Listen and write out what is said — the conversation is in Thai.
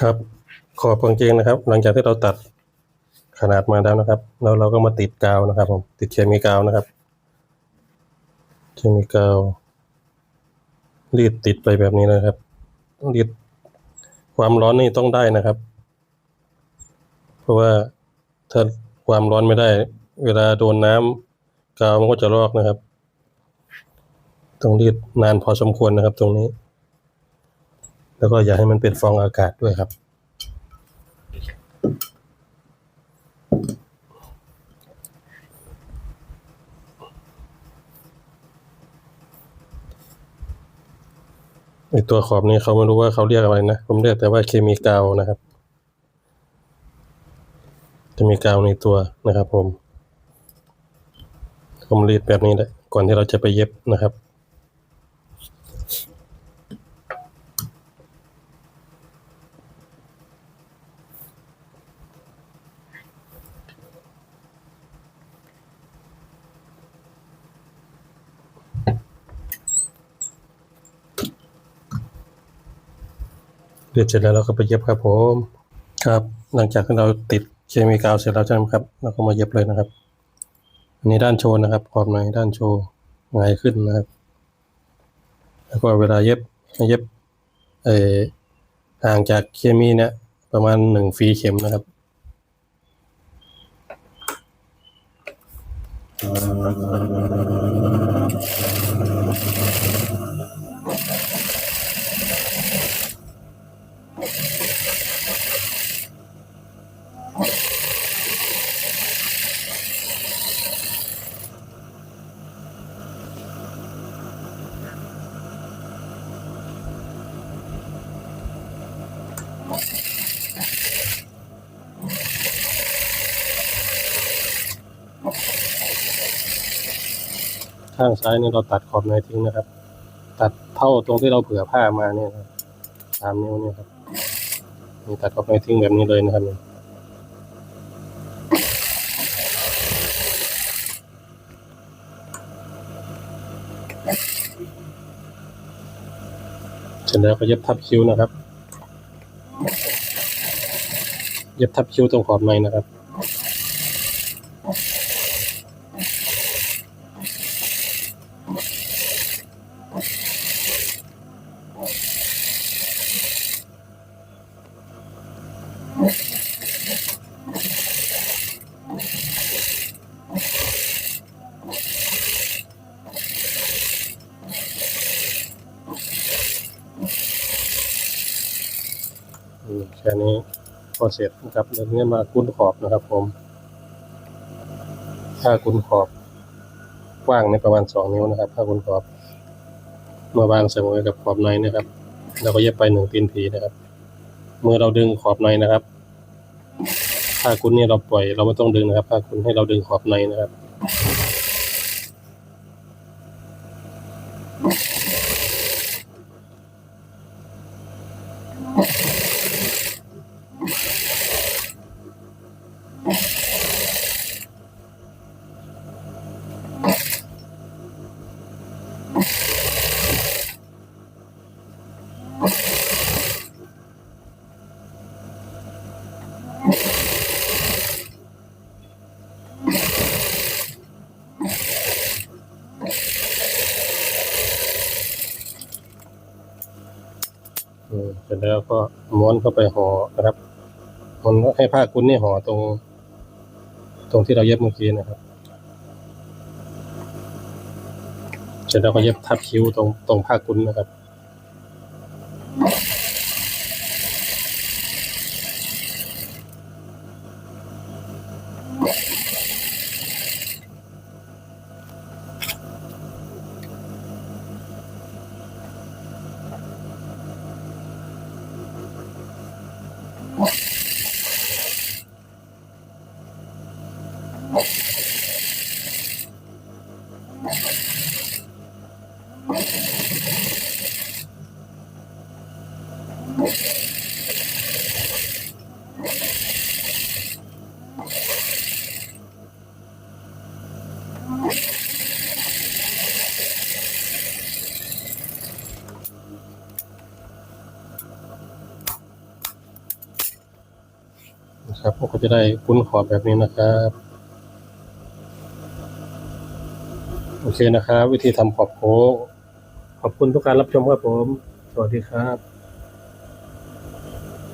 ครับขอบกางเกงนะครับ หลังจากที่เราตัดขนาดมาแล้วนะครับ แล้วเราก็มาติดกาวนะครับ ผมติดเคมีกาวนะครับ เคมีกาวรีดติดไปแบบนี้นะครับรีดความร้อนนี่ต้องได้นะครับ เพราะว่าถ้าความร้อนไม่ได้ เวลาโดนน้ำกาวมันก็จะลอกนะครับ ต้องรีดนานพอสมควรนะครับ ตรงนี้ แล้วก็อย่าให้มันเป็นฟองอากาศด้วยครับไอตัวขอบนี้เขาไม่รู้ว่าเขาเรียกอะไรนะ ผมเรียกแต่ว่าเคมีกาวนะครับ จะมีกาวในตัวนะครับผม ผมรีดแบบนี้แหละ ก่อนที่เราจะไปเย็บนะครับ เรียบเสร็จแล้วเราก็ไปเย็บครับผมครับ หลังจากที่เราติดเคมีกาวเสร็จแล้วใช่ไหมครับเราก็มาเย็บเลยนะครับ อันนี้ด้านโชว์นะครับขอบในด้านโชว์ไงายขึ้นนะครับ แล้วก็เวลาเย็บเย็บเออห่างจากเคมีเนี่ยประมาณหนึ่งฟีเข็มนะครับ ข้างซ้ายเนี่ยเราตัดขอบในทิ้งนะครับ ตัดเท่าตรงที่เราเผื่อผ้ามาเนี่ยครับสามนิ้วเนี่ยครับนี่ตัดขอบในทิ้งแบบนี้เลยนะครับ เสร็จแล้วก็เย็บทับคิ้วนะครับ เย็บทับคิ้วตรงขอบในนะครับ แค่นี้พอเสร็จนะครับเดี๋ยวนี้มากุ้นขอบนะครับ ผม ถ้ากุ้นขอบกว้างในประมาณสองนิ้วนะครับ ถ้ากุ้นขอบมาวางเสมอกับขอบในนะครับเราก็เย็บไปหนึ่งตีนผีนะครับ เมื่อเราดึงขอบในนะครับถ้าคุณเนี่ยเราปล่อยเราไม่ต้องดึงนะครับถ้าคุณให้เราดึงขอบในนะครับอ เสร็จแล้วก็ม้วนเข้าไปห่อนะครับม้วนให้ผ้ากุ้นนี่ห่อตรง ตรงที่เราเย็บเมื่อกี้นะครับ เสร็จแล้วก็เย็บทับคิ้วตรงตรงผ้ากุ้นนะครับ นะครับผมก็จะได้คุ้นขอบแบบนี้นะครับ โอเคนะครับ วิธีทำขอบโค้งขอบคุณทุกการรับชมครับผม สวัสดีครับ